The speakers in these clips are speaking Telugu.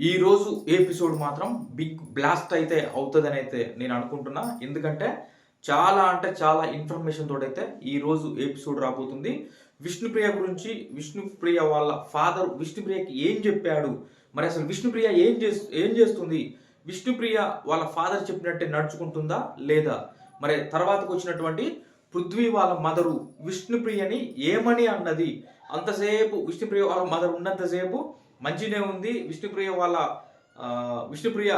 ఈ రోజు ఎపిసోడ్ మాత్రం బిగ్ బ్లాస్ట్ అయితే అవుతుందని అయితే నేను అనుకుంటున్నా. ఎందుకంటే చాలా అంటే చాలా ఇన్ఫర్మేషన్ తోటైతే ఈ రోజు ఎపిసోడ్ రాబోతుంది. విష్ణుప్రియ గురించి విష్ణుప్రియ వాళ్ళ ఫాదర్ విష్ణుప్రియకి ఏం చెప్పాడు? మరి అసలు విష్ణుప్రియ ఏం చేస్తు ఏం చేస్తుంది? విష్ణుప్రియ వాళ్ళ ఫాదర్ చెప్పినట్టే నడుచుకుంటుందా లేదా? మరి తర్వాతకు వచ్చినటువంటి పృథ్వీ వాళ్ళ మదరు విష్ణుప్రియని ఏమని అన్నది? అంతసేపు విష్ణుప్రియ వాళ్ళ మదర్ ఉన్నంతసేపు మంచినే ఉంది. విష్ణుప్రియ వాళ్ళ విష్ణుప్రియ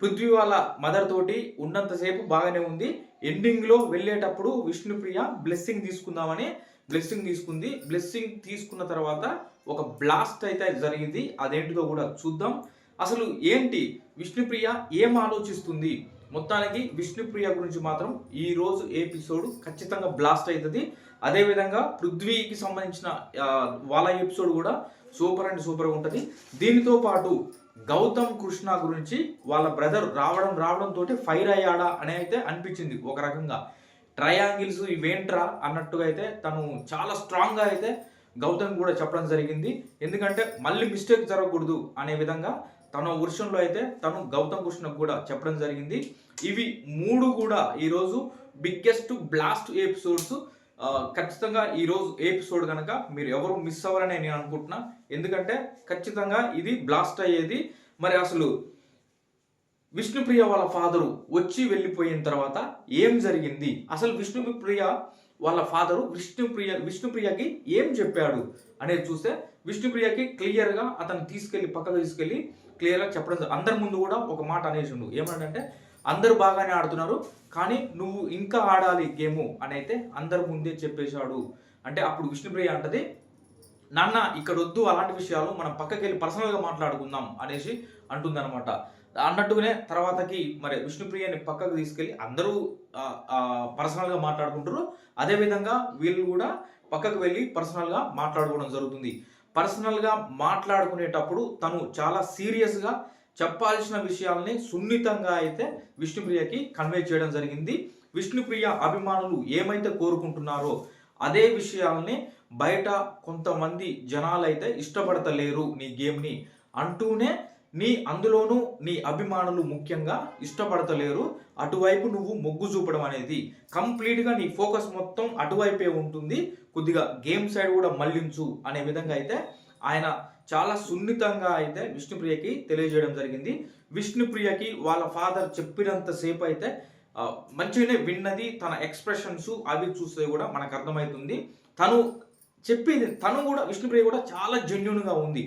పృథ్వీ వాళ్ళ మదర్ తోటి ఉన్నంతసేపు బాగానే ఉంది. ఎండింగ్లో వెళ్ళేటప్పుడు విష్ణుప్రియ బ్లెస్సింగ్ తీసుకుందామని బ్లెస్సింగ్ తీసుకుంది. బ్లెస్సింగ్ తీసుకున్న తర్వాత ఒక బ్లాస్ట్ అయితే జరిగింది. అదేంటిదో కూడా చూద్దాం. అసలు ఏంటి? విష్ణుప్రియ ఏం ఆలోచిస్తుంది? మొత్తానికి విష్ణుప్రియ గురించి మాత్రం ఈ రోజు ఎపిసోడ్ ఖచ్చితంగా బ్లాస్ట్ అవుతుంది. అదేవిధంగా పృథ్వీకి సంబంధించిన వాళ్ళ ఎపిసోడ్ కూడా సూపర్ అండ్ సూపర్ ఉంటుంది. దీనితో పాటు గౌతమ్ కృష్ణ గురించి వాళ్ళ బ్రదర్ రావడం రావడం తోటి ఫైర్ అయ్యాడా అని అయితే అనిపించింది ఒక రకంగా. ట్రయాంగిల్స్ ఇవేంట్రా అన్నట్టుగా అయితే తను చాలా స్ట్రాంగ్గా అయితే గౌతమ్ కూడా చెప్పడం జరిగింది. ఎందుకంటే మళ్ళీ మిస్టేక్ జరగకూడదు అనే విధంగా తన వర్షంలో అయితే తను గౌతమ్ కృష్ణకు కూడా చెప్పడం జరిగింది. ఇవి మూడు కూడా ఈరోజు బిగ్గెస్ట్ బ్లాస్ట్ ఎపిసోడ్స్ ఖచ్చితంగా ఈరోజు ఎపిసోడ్ కనుక మీరు ఎవరు మిస్ అవ్వరని నేను అనుకుంటున్నా. ఎందుకంటే ఖచ్చితంగా ఇది బ్లాస్ట్ అయ్యేది. మరి అసలు విష్ణుప్రియ వాళ్ళ ఫాదరు వచ్చి వెళ్ళిపోయిన తర్వాత ఏం జరిగింది? అసలు విష్ణుప్రియ వాళ్ళ ఫాదరు విష్ణుప్రియ విష్ణుప్రియకి ఏం చెప్పాడు అనేది చూస్తే విష్ణుప్రియకి క్లియర్గా అతను తీసుకెళ్ళి పక్కకు తీసుకెళ్ళి క్లియర్గా చెప్పడం అందరి ముందు కూడా ఒక మాట అనేసిండు ఏమంటే అందరూ బాగానే ఆడుతున్నారు కానీ నువ్వు ఇంకా ఆడాలి గేము అని అయితే అందరు ముందే చెప్పేశాడు. అంటే అప్పుడు విష్ణుప్రియ అంటది నాన్న ఇక్కడ వద్దు అలాంటి విషయాలు మనం పక్కకి వెళ్ళి పర్సనల్గా మాట్లాడుకుందాం అనేసి అంటుందన్నమాట. అన్నట్టుగానే తర్వాతకి మరి విష్ణుప్రియని పక్కకు తీసుకెళ్ళి అందరూ పర్సనల్గా మాట్లాడుకుంటారు అదేవిధంగా వీళ్ళు కూడా పక్కకు వెళ్ళి పర్సనల్గా మాట్లాడుకోవడం జరుగుతుంది. పర్సనల్గా మాట్లాడుకునేటప్పుడు తను చాలా సీరియస్గా చెప్పాల్సిన విషయాల్ని సున్నితంగా అయితే విష్ణుప్రియకి కన్వే చేయడం జరిగింది. విష్ణుప్రియ అభిమానులు ఏమైతే కోరుకుంటున్నారో అదే విషయాల్ని బయట కొంతమంది జనాలు అయితే ఇష్టపడతలేరు నీ గేమ్ని అంటూనే నీ అందులోనూ నీ అభిమానులు ముఖ్యంగా ఇష్టపడతలేరు. అటువైపు నువ్వు మొగ్గు చూపడం అనేది కంప్లీట్గా నీ ఫోకస్ మొత్తం అటువైపే ఉంటుంది. కొద్దిగా గేమ్ సైడ్ కూడా మళ్ళించు అనే విధంగా అయితే ఆయన చాలా సున్నితంగా అయితే విష్ణుప్రియకి తెలియజేయడం జరిగింది. విష్ణుప్రియకి వాళ్ళ ఫాదర్ చెప్పినంతసేపు అయితే మంచిగానే విన్నది తన ఎక్స్ప్రెషన్స్ అవి చూస్తే కూడా మనకు అర్థమవుతుంది. తను చెప్పింది. తను కూడా విష్ణుప్రియ కూడా చాలా జెన్యున్గా ఉంది.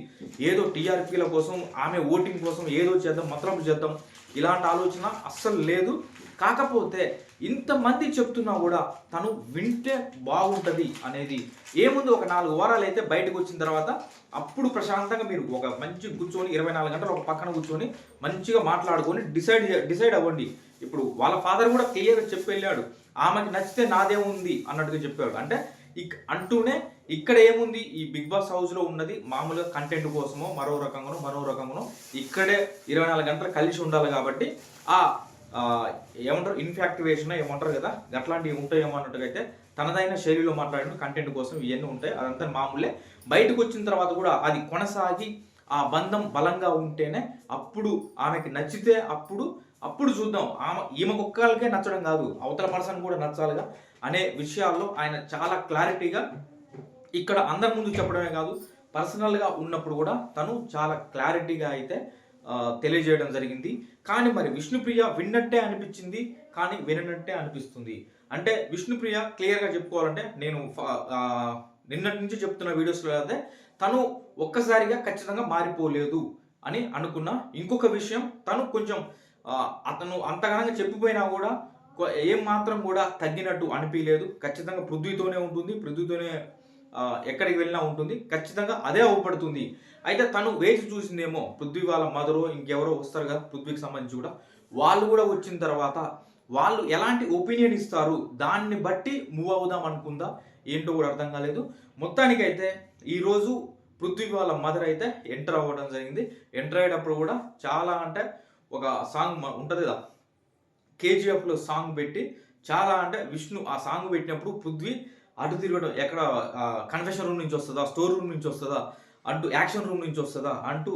ఏదో టీఆర్పీల కోసం ఆమె ఓటింగ్ కోసం ఏదో చేద్దాం మతలబు చేద్దాం ఇలాంటి ఆలోచన అస్సలు లేదు. కాకపోతే ఇంతమంది చెప్తున్నా కూడా తను వింటే బాగుంటుంది అనేది. ఏముంది ఒక నాలుగు వారాలు అయితే బయటకు వచ్చిన తర్వాత అప్పుడు ప్రశాంతంగా మీరు ఒక మంచి కూర్చొని ఇరవై నాలుగు గంటలు ఒక పక్కన కూర్చొని మంచిగా మాట్లాడుకొని డిసైడ్ డిసైడ్ అవ్వండి. ఇప్పుడు వాళ్ళ ఫాదర్ కూడా క్లియర్గా చెప్పి వెళ్ళాడు. ఆమెకి నచ్చితే నాదే ఉంది అన్నట్టుగా చెప్పాడు అంటే ఇక్ అంటూనే ఇక్కడ ఏముంది? ఈ బిగ్ బాస్ హౌస్లో ఉన్నది మామూలుగా కంటెంట్ కోసమో మరో రకంగానో మరో రకంగానో ఇక్కడే ఇరవై నాలుగు గంటలు కలిసి ఉండాలి కాబట్టి ఆ ఏమంటారు? ఇన్ఫాక్టివేషన్ ఏమంటారు కదా? అట్లాంటివి ఉంటాయేమో అన్నట్టుగా అయితే తనదైన శైలిలో మాట్లాడిన కంటెంట్ కోసం ఇవన్నీ ఉంటాయి. అదంతా మామూలే. బయటకు వచ్చిన తర్వాత కూడా అది కొనసాగి ఆ బంధం బలంగా ఉంటేనే అప్పుడు ఆమెకి నచ్చితే అప్పుడు అప్పుడు చూద్దాం. ఆమె ఈమె ఒక్కరికే నచ్చడం కాదు. అవతల పర్సన్ కూడా నచ్చాలిగా అనే విషయాల్లో ఆయన చాలా క్లారిటీగా ఇక్కడ అందరి ముందు చెప్పడమే కాదు పర్సనల్గా ఉన్నప్పుడు కూడా తను చాలా క్లారిటీగా అయితే తెలియజేయడం జరిగింది. కానీ మరి విష్ణుప్రియ విన్నట్టే అనిపించింది కానీ విననట్టే అనిపిస్తుంది. అంటే విష్ణుప్రియ క్లియర్గా చెప్పుకోవాలంటే నేను ఫ- నిన్నటి నుంచి చెప్తున్న వీడియోస్లో అయితే తను ఒక్కసారిగా ఖచ్చితంగా మారిపోలేదు అని అనుకున్న. ఇంకొక విషయం తను కొంచెం అతను అంతగానంగా చెప్పిపోయినా కూడా ఏం మాత్రం కూడా తగ్గినట్టు అనిపించలేదు ఖచ్చితంగా పృథ్వీతోనే ఉంటుంది. పృథ్వీతోనే ఎక్కడికి వెళ్ళినా ఉంటుంది. ఖచ్చితంగా అదే అవ్వబడుతుంది అయితే తను వేచి చూసిందేమో పృథ్వీ వాళ్ళ మదరో ఇంకెవరో వస్తారు కదా పృథ్వీకి సంబంధించి కూడా. వాళ్ళు కూడా వచ్చిన తర్వాత వాళ్ళు ఎలాంటి ఒపీనియన్ ఇస్తారు? దాన్ని బట్టి మూవ్ అవుదాం అనుకుందా? ఏంటో కూడా అర్థం కాలేదు. మొత్తానికైతే ఈరోజు పృథ్వీ వాళ్ళ మదర్ అయితే ఎంటర్ అవ్వడం జరిగింది. ఎంటర్ అయ్యేటప్పుడు కూడా చాలా అంటే ఒక సాంగ్ ఉంటుంది కదా? కేజీఎఫ్లో సాంగ్ పెట్టి చాలా అంటే విష్ణు ఆ సాంగ్ పెట్టినప్పుడు పృథ్వీ అటు తిరగడం ఎక్కడ కన్ఫెషన్ రూమ్ నుంచి వస్తుందా స్టోర్ రూమ్ నుంచి వస్తుందా అంటూ యాక్షన్ రూమ్ నుంచి వస్తుందా అంటూ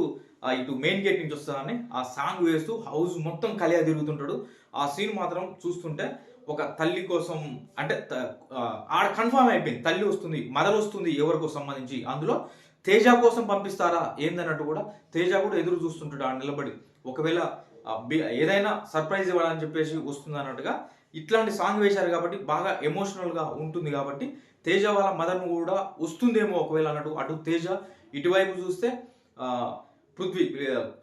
ఇటు మెయిన్ గేట్ నుంచి వస్తుందా అని ఆ సాంగ్ వేస్తూ హౌస్ మొత్తం కలియా తిరుగుతుంటాడు. ఆ సీన్ మాత్రం చూస్తుంటే ఒక తల్లి కోసం అంటే ఆడ కన్ఫామ్ అయిపోయింది. తల్లి వస్తుంది మదర్ వస్తుంది ఎవరికో సంబంధించి. అందులో తేజ కోసం పంపిస్తారా ఏందన్నట్టు కూడా తేజ కూడా ఎదురు చూస్తుంటాడు ఆడ నిలబడి. ఒకవేళ ఏదైనా సర్ప్రైజ్ ఇవ్వాలని చెప్పేసి వస్తుంది అన్నట్టుగా ఇట్లాంటి సాంగ్ వేశారు కాబట్టి బాగా ఎమోషనల్గా ఉంటుంది కాబట్టి తేజ వాళ్ళ మదర్ను కూడా వస్తుందేమో ఒకవేళ అన్నట్టు అటు తేజ ఇటువైపు చూస్తే పృథ్వీ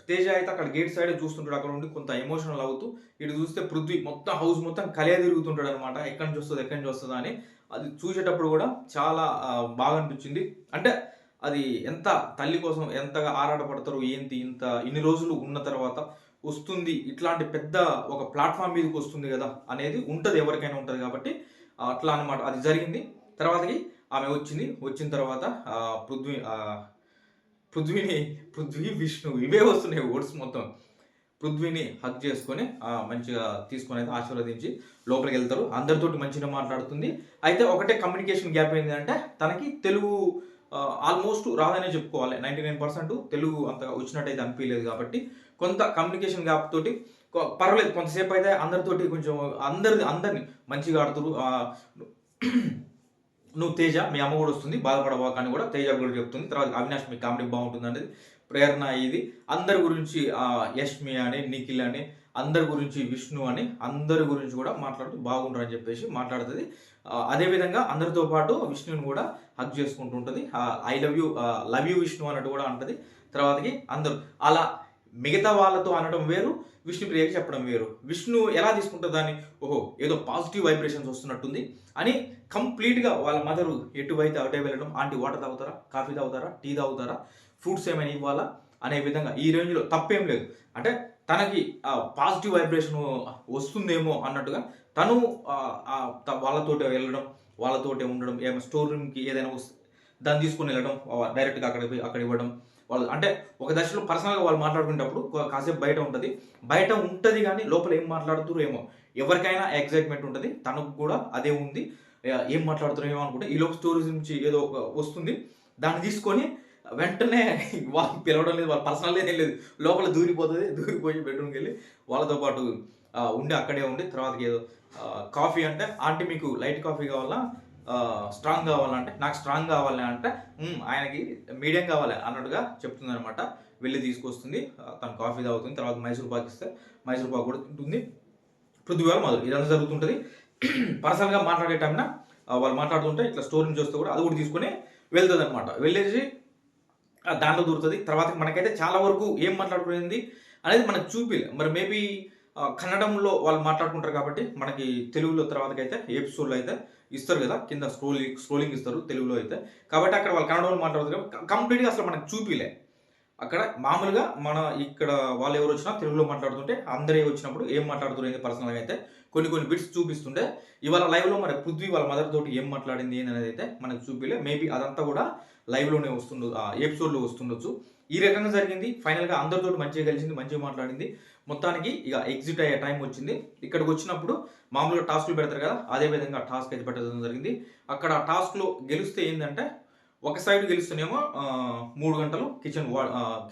తేజ అయితే అక్కడ గేట్ సైడ్ చూస్తుంటాడు అక్కడ ఉండి కొంత ఎమోషనల్ అవుతూ ఇటు చూస్తే పృథ్వీ మొత్తం హౌస్ మొత్తం కలియ తిరుగుతుంటాడు అనమాట ఎక్కడి నుంచి వస్తుంది ఎక్కడి నుంచి వస్తుందా అని అది చూసేటప్పుడు కూడా చాలా బాగా అనిపించింది. అంటే అది ఎంత తల్లి కోసం ఎంతగా ఆరాటపడతారు ఏంటి ఇంత ఇన్ని రోజులు ఉన్న తర్వాత వస్తుంది ఇట్లాంటి పెద్ద ఒక ప్లాట్ఫామ్ మీదకి వస్తుంది కదా అనేది ఉంటుంది ఎవరికైనా ఉంటుంది కాబట్టి అట్లా అనమాట అది జరిగింది. తర్వాతకి ఆమె వచ్చింది. వచ్చిన తర్వాత పృథ్వీ పృథ్వీని పృథ్వీ విష్ణు ఇవే వస్తున్నాయి వర్డ్స్ మొత్తం. పృథ్వీని హక్ చేసుకొని మంచిగా తీసుకొని అయితే ఆశీర్వదించి లోపలికి వెళ్తారు. అందరితోటి మంచిగా మాట్లాడుతుంది. అయితే ఒకటే కమ్యూనికేషన్ గ్యాప్ ఏంటంటే తనకి తెలుగు ఆల్మోస్ట్ రాదనే చెప్పుకోవాలి. నైంటీ నైన్ పర్సెంట్ తెలుగు అంతగా వచ్చినట్టయితే అనిపించలేదు కాబట్టి కొంత కమ్యూనికేషన్ గ్యాప్ తోటి పర్వాలేదు కొంతసేపు అయితే అందరితోటి కొంచెం అందరి అందరిని మంచిగా ఆడుతురు నువ్వు తేజ మీ అమ్మ కూడా వస్తుంది బాధపడబాక అని కూడా తేజ కూడా చెప్తుంది. తర్వాత అవినాష్ మీ కామెడీ బాగుంటుంది అనేది ప్రేరణ ఇది. అందరి గురించి యష్మి అని నిఖిల్ అని అందరి గురించి విష్ణు అని అందరి గురించి కూడా మాట్లాడుతూ బాగుంటారు అని చెప్పేసి మాట్లాడుతుంది. అదేవిధంగా అందరితో పాటు విష్ణుని కూడా హక్ చేసుకుంటూ ఉంటుంది. I love you love you Vishnu అన్నట్టు కూడా అంటుంది. తర్వాతకి అందరూ అలా మిగతా వాళ్ళతో అనడం వేరు విష్ణుప్రియకి చెప్పడం వేరు. విష్ణు ఎలా తీసుకుంటుందని దాన్ని? ఓహో ఏదో పాజిటివ్ వైబ్రేషన్స్ వస్తున్నట్టుంది. అని కంప్లీట్గా వాళ్ళ మదరు ఎటువైతే అటే వెళ్ళడం ఆంటీ వాటర్ తాగుతారా? కాఫీ తాగుతారా? టీ తాగుతారా? ఫ్రూట్స్ ఏమైనా ఇవ్వాలా? అనే విధంగా ఈ రేంజ్లో తప్పేం లేదు. అంటే తనకి పాజిటివ్ వైబ్రేషన్ వస్తుందేమో అన్నట్టుగా తను వాళ్ళతోటి వెళ్ళడం వాళ్ళతోటే ఉండడం ఏమైనా స్టోర్ రూమ్కి ఏదైనా వస్తే దాన్ని తీసుకొని వెళ్ళడం డైరెక్ట్గా అక్కడ పోయి అక్కడ ఇవ్వడం వాళ్ళు అంటే ఒక దశలో పర్సనల్గా వాళ్ళు మాట్లాడుకునేటప్పుడు కాసేపు బయట ఉంటుంది. బయట ఉంటుంది కానీ లోపల ఏం మాట్లాడుతురు ఏమో. ఎవరికైనా ఎగ్జైట్మెంట్ ఉంటుంది. తనకు కూడా అదే ఉంది. ఏం మాట్లాడుతున్నారు ఏమో అనుకుంటే ఈ లోపు స్టోరీస్ నుంచి ఏదో ఒక వస్తుంది. దాన్ని తీసుకొని వెంటనే వాళ్ళు పిలవడం లేదు. వాళ్ళ పర్సనల్ ఏం లేదు. లోపల దూరిపోతుంది. దూరిపోయి బెడ్రూమ్కి వెళ్ళి వాళ్ళతో పాటు ఉండి అక్కడే ఉండి తర్వాతకి ఏదో కాఫీ అంటే ఆంటీ మీకు లైట్ కాఫీ కావాలా? స్ట్రాంగ్ కావాలంటే నాకు స్ట్రాంగ్ కావాలి అంటే ఆయనకి మీడియం కావాలి అన్నట్టుగా చెప్తుంది అనమాట వెళ్ళి తీసుకొస్తుంది. తను కాఫీ తాగుతుంది. తర్వాత మైసూర్ పాక్ ఇస్తే మైసూర్ పాక్ కూడా తింటుంది. పృథ్వీ మొదలు. ఇదంతా జరుగుతుంటుంది. పర్సనల్గా మాట్లాడే టైంన వాళ్ళు మాట్లాడుతుంటే ఇట్లా స్టోర్ నుంచి వస్తే కూడా అది కూడా తీసుకొని వెళ్తుంది అనమాట వెళ్ళేసి దాంట్లో దూరుతుంది తర్వాత మనకైతే చాలా వరకు ఏం మాట్లాడుకునేది అనేది మనకు చూపి మరి మేబీ కన్నడంలో వాళ్ళు మాట్లాడుకుంటారు కాబట్టి మనకి తెలుగులో తర్వాతకైతే ఎపిసోడ్లో అయితే ఇస్తారు కదా కింద స్క్రోలింగ్ స్క్రోలింగ్ ఇస్తారు తెలుగులో అయితే. కాబట్టి అక్కడ వాళ్ళు కన్నడంలో మాట్లాడుతారు కంప్లీట్గా అసలు మనకు చూపిలే. అక్కడ మామూలుగా మన ఇక్కడ వాళ్ళు ఎవరు వచ్చినా తెలుగులో మాట్లాడుతుంటే అందరే వచ్చినప్పుడు ఏం మాట్లాడుతున్నారు పర్సనల్గా అయితే కొన్ని కొన్ని బిట్స్ చూపిస్తుంటే ఇవాళ లైవ్లో మరి పృథ్వీ వాళ్ళ మదర్ తోటి ఏం మాట్లాడింది ఏంది అనేది అయితే మనకు చూపిలే. మేబీ అదంతా కూడా లైవ్లోనే వస్తుండ ఎపిసోడ్లో వస్తుండొచ్చు. ఈ రకంగా జరిగింది. ఫైనల్గా అందరితో మంచిగా కలిసింది మంచిగా మాట్లాడింది. మొత్తానికి ఇక ఎగ్జిట్ అయ్యే టైం వచ్చింది. ఇక్కడికి వచ్చినప్పుడు మామూలుగా టాస్క్లు పెడతారు కదా అదే విధంగా టాస్క్ అయితే పెట్టడం జరిగింది. అక్కడ టాస్క్లో గెలిస్తే ఏంటంటే ఒక సైడ్ గెలుస్తేనేమో మూడు గంటలు కిచెన్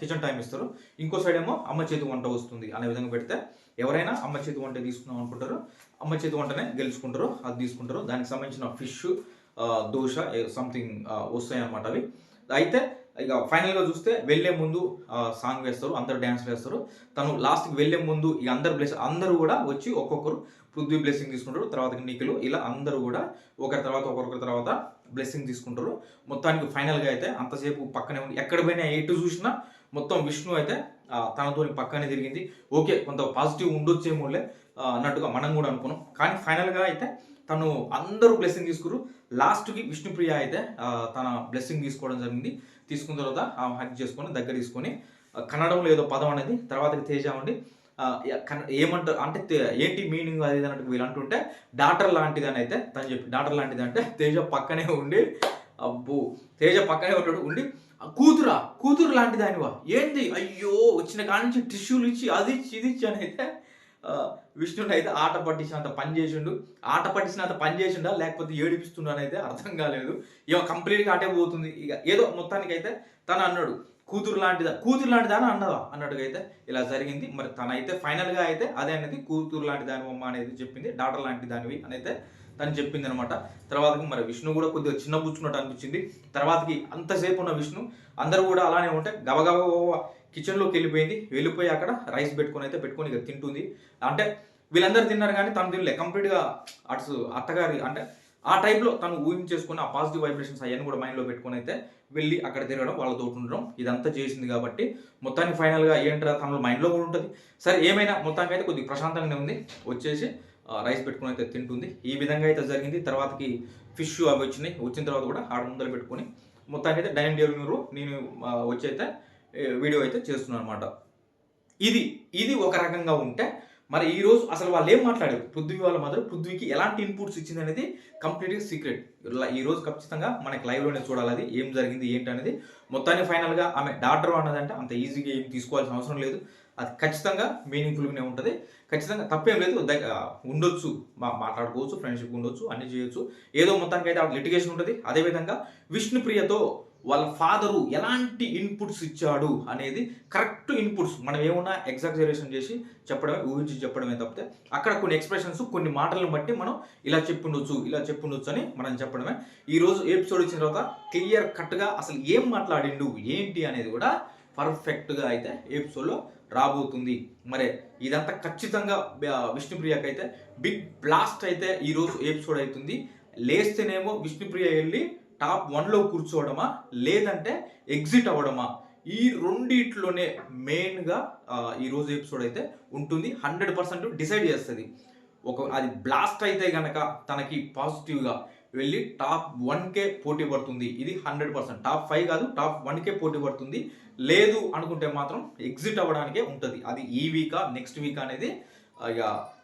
కిచెన్ టైం ఇస్తారు. ఇంకో సైడ్ ఏమో అమ్మ చేతి వంట వస్తుంది అనే విధంగా పెడితే ఎవరైనా అమ్మ చేతి వంట తీసుకుందాం అనుకుంటారు. అమ్మ చేతి వంటనే గెలుచుకుంటారు అది తీసుకుంటారు. దానికి సంబంధించిన ఫిష్ దోశ సంథింగ్ వస్తాయి అన్నమాట అవి. అయితే ఇక ఫైనల్గా చూస్తే వెళ్ళే ముందు సాంగ్ వేస్తారు అందరు డ్యాన్స్ వేస్తారు. తను లాస్ట్కి వెళ్ళే ముందు ఇక అందరు బ్లెస్ అందరూ కూడా వచ్చి ఒక్కొక్కరు పృథ్వీ బ్లెస్సింగ్ తీసుకుంటారు తర్వాత నిఖిలు ఇలా అందరూ కూడా ఒకరి తర్వాత ఒకరొకరి తర్వాత బ్లెస్సింగ్ తీసుకుంటారు. మొత్తానికి ఫైనల్గా అయితే అంతసేపు పక్కనే ఉంది ఎక్కడ పోయినా ఎటు చూసినా మొత్తం విష్ణు అయితే తనతో పక్కనే తిరిగింది. ఓకే కొంత పాజిటివ్ ఉండొచ్చేమోలే ఆ, అన్నట్టుగా మనం కూడా అనుకున్నాం. కానీ ఫైనల్గా అయితే తను అందరూ బ్లెస్సింగ్ తీసుకురు. లాస్ట్కి విష్ణుప్రియ అయితే తన బ్లెస్సింగ్ తీసుకోవడం జరిగింది. తీసుకున్న తర్వాత ఆమె హక్ చేసుకొని దగ్గర తీసుకొని కన్నడంలో ఏదో పదం అనేది తర్వాత తేజ ఉండి కన్న- ఏమంటారు అంటే ఏంటి మీనింగ్ అది అన్నట్టు వీళ్ళు అంటుంటే డాటర్ లాంటిది అని అయితే తను చెప్పి డాటర్ లాంటిది అంటే తేజ పక్కనే ఉండి అబ్బో తేజ పక్కనే ఉంటాడు ఉండి "ఆ, కూతురా కూతురు లాంటిది ఆయనవా ఏంది? అయ్యో వచ్చిన కాడి నుంచి టిష్యూలు ఇచ్చి అది ఇచ్చి ఇది ఇచ్చి అని అయితే విష్ణుని అయితే ఆట పట్టించినంత పని చేసిండు. ఆట పట్టించినంత పని చేసిండా లేకపోతే ఏడిపిస్తుండని అయితే అర్థం కాలేదు. ఇక కంప్లీట్గా అటే పోతుంది. ఇక ఏదో మొత్తానికి అయితే తను అన్నాడు కూతురు లాంటిదా? కూతురు లాంటిదా? అని అన్నదా అన్నట్టుగా అయితే ఇలా జరిగింది. మరి తనైతే ఫైనల్గా అయితే అదే అనేది కూతురు లాంటి దాని అమ్మ అనేది చెప్పింది. డాటర్ లాంటి దానివి అని అయితే తను చెప్పింది అనమాట తర్వాతకి మరి విష్ణు కూడా కొద్దిగా చిన్న పుచ్చుకున్నట్టు అనిపించింది. తర్వాతకి అంతసేపు ఉన్న విష్ణు అందరూ కూడా అలానే ఉంటే గబగబ కిచెన్లోకి వెళ్ళిపోయింది. వెళ్ళిపోయి అక్కడ రైస్ పెట్టుకొని అయితే పెట్టుకొని ఇక తింటుంది. అంటే వీళ్ళందరూ తిన్నారు కానీ తను తినలే. కంప్లీట్గా అటు అత్తగారి అంటే ఆ టైప్లో తను ఊహించేసుకుని ఆ పాజిటివ్ వైబ్రేషన్స్ అవన్నీ కూడా మైండ్లో పెట్టుకొని అయితే వెళ్ళి అక్కడ తిరగడం వాళ్ళతో ఉండడం ఇదంతా చేసింది కాబట్టి మొత్తానికి ఫైనల్గా ఏంట్రా తన మైండ్లో కూడా ఉంటుంది. సరే ఏమైనా మొత్తానికి అయితే కొద్దిగా ప్రశాంతంగానే ఉంది. వచ్చేసి రైస్ పెట్టుకుని అయితే తింటుంది. ఈ విధంగా అయితే జరిగింది. తర్వాతకి ఫిష్ అవి వచ్చినాయి. వచ్చిన తర్వాత కూడా ఆడ ముందర పెట్టుకొని మొత్తానికి అయితే డైనింగ్ టేబుల్ మీరు నేను వచ్చి అయితే వీడియో అయితే చేస్తున్నాను అనమాట ఇది ఇది ఒక రకంగా ఉంటే మరి ఈరోజు అసలు వాళ్ళు ఏం మాట్లాడారు? పృథ్వీ వాళ్ళ మాత్రం పృథ్వీకి ఎలాంటి ఇన్పుట్స్ ఇచ్చింది అనేది కంప్లీట్గా సీక్రెట్ ఈ రోజు ఖచ్చితంగా మనకి లైవ్లోనే చూడాలి అది ఏం జరిగింది ఏంటి అనేది. మొత్తాన్ని ఫైనల్గా ఆమె డాక్టర్ అన్నదంటే అంత ఈజీగా ఏం తీసుకోవాల్సిన అవసరం లేదు. అది ఖచ్చితంగా మీనింగ్ఫుల్గానే ఉంటుంది. ఖచ్చితంగా తప్పేం లేదు ఉండొచ్చు మా మాట్లాడుకోవచ్చు ఫ్రెండ్షిప్ ఉండొచ్చు అన్ని చేయొచ్చు. ఏదో మొత్తానికి అయితే లిటిగేషన్ ఉంటుంది. అదేవిధంగా విష్ణుప్రియతో వాళ్ళ ఫాదరు ఎలాంటి ఇన్పుట్స్ ఇచ్చాడు అనేది కరెక్ట్ ఇన్పుట్స్ మనం ఏమన్నా ఎగ్జాగ్జరేషన్ చేసి చెప్పడమే ఊహించి చెప్పడమే తప్పితే అక్కడ కొన్ని ఎక్స్ప్రెషన్స్ కొన్ని మాటలను బట్టి మనం ఇలా చెప్పుండొచ్చు ఇలా చెప్పుండొచ్చు అని మనం చెప్పడమే. ఈరోజు ఎపిసోడ్ ఇచ్చిన తర్వాత క్లియర్ కట్గా అసలు ఏం మాట్లాడిండు ఏంటి అనేది కూడా పర్ఫెక్ట్గా అయితే ఎపిసోడ్లో రాబోతుంది. మరి ఇదంతా ఖచ్చితంగా ఆ, విష్ణుప్రియకి అయితే బిగ్ బ్లాస్ట్ అయితే ఈరోజు ఎపిసోడ్ అవుతుంది. లేస్తేనేమో విష్ణుప్రియ వెళ్ళి టాప్ వన్లో కూర్చోవడమా? లేదంటే ఎగ్జిట్ అవ్వడమా? ఈ రెండిట్లోనే మెయిన్గా ఈరోజు ఎపిసోడ్ అయితే ఉంటుంది. హండ్రెడ్ పర్సెంట్ డిసైడ్ చేస్తుంది. ఒక అది బ్లాస్ట్ అయితే కనుక తనకి పాజిటివ్గా వెళ్ళి టాప్ వన్కే పోటీ పడుతుంది. ఇది హండ్రెడ్ పర్సెంట్. టాప్ ఫైవ్ కాదు టాప్ వన్కే పోటీ పడుతుంది. లేదు అనుకుంటే మాత్రం ఎగ్జిట్ అవ్వడానికే ఉంటుంది. అది ఈ వీకా నెక్స్ట్ వీక్ అనేది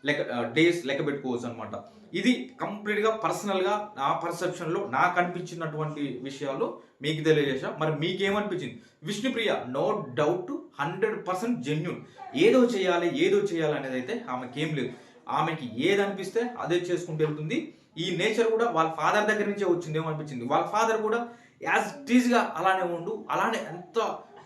లెక్క డేస్ లెక్క పెట్టుకోవచ్చు అనమాట ఇది కంప్లీట్గా పర్సనల్గా నా పర్సెప్షన్లో నాకు అనిపించినటువంటి విషయాలు మీకు తెలియజేసా మరి మీకేమనిపించింది? Vishnupriya no doubt hundred percent genuine ఏదో చేయాలి ఏదో చేయాలి అనేది అయితే ఆమెకి ఏం లేదు. ఆమెకి ఏది అనిపిస్తే అదే చేసుకుంటూ వెళ్తుంది. ఈ నేచర్ కూడా వాళ్ళ ఫాదర్ దగ్గర నుంచే వచ్చిందేమో అనిపించింది. వాళ్ళ ఫాదర్ కూడా యాజ్ టీజ్గా అలానే ఉండు అలానే ఎంత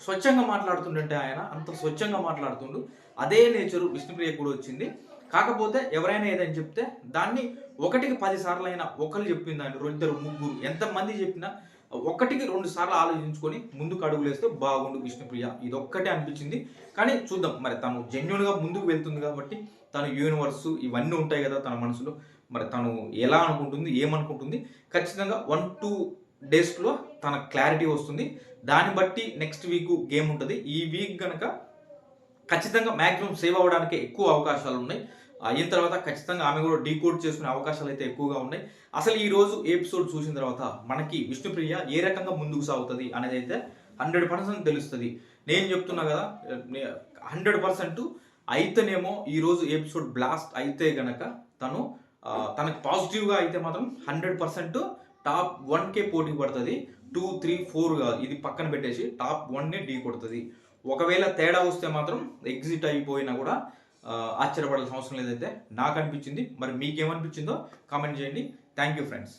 స్వచ్ఛంగా మాట్లాడుతుండంటే ఆయన అంత స్వచ్ఛంగా మాట్లాడుతుండు. అదే నేచరు. విష్ణుప్రియ కూడా వచ్చింది. కాకపోతే ఎవరైనా ఏదని చెప్తే దాన్ని ఒకటికి పది సార్లు అయినా ఒకరు చెప్పింది దాన్ని ఇద్దరు ముగ్గురు ఎంతమంది చెప్పినా ఒకటికి రెండు సార్లు ఆలోచించుకొని ముందుకు అడుగులేస్తే బాగుండు విష్ణుప్రియ. ఇది ఒక్కటే అనిపించింది. కానీ చూద్దాం. మరి తను జెన్యున్గా ముందుకు వెళ్తుంది కాబట్టి తన యూనివర్స్ ఇవన్నీ ఉంటాయి కదా తన మనసులో. మరి తను ఎలా అనుకుంటుంది ఏమనుకుంటుంది? ఖచ్చితంగా వన్ టూ డేస్లో తన క్లారిటీ వస్తుంది. దాన్ని బట్టి నెక్స్ట్ వీక్ గేమ్ ఉంటుంది. ఈ వీక్ కనుక ఖచ్చితంగా మ్యాక్సిమం సేవ్ అవ్వడానికి ఎక్కువ అవకాశాలు ఉన్నాయి. అయిన తర్వాత ఖచ్చితంగా ఆమె కూడా డీకోడ్ చేసుకునే అవకాశాలు అయితే ఎక్కువగా ఉన్నాయి. అసలు ఈ రోజు ఎపిసోడ్ చూసిన తర్వాత మనకి విష్ణుప్రియ ఏ రకంగా ముందుకు సాగుతుంది అనేది అయితే హండ్రెడ్ పర్సెంట్ తెలుస్తుంది. నేను చెప్తున్నా కదా హండ్రెడ్ పర్సెంట్ అయితేనేమో ఈరోజు ఎపిసోడ్ బ్లాస్ట్ అయితే గనక తను తనకు పాజిటివ్గా అయితే మాత్రం హండ్రెడ్ పర్సెంట్ టాప్ వన్కే పోటీ పడుతుంది. టూ త్రీ ఫోర్ కాదు. ఇది పక్కన పెట్టేసి టాప్ వన్నే ఢీ కొడుతుంది. ఒకవేళ తేడా వస్తే మాత్రం ఎగ్జిట్ అయిపోయినా కూడా ఆశ్చర్యపడాల్సిన అవసరం లేదైతే నాకు అనిపించింది. మరి మీకేమనిపించిందో కామెంట్ చేయండి. Thank you friends.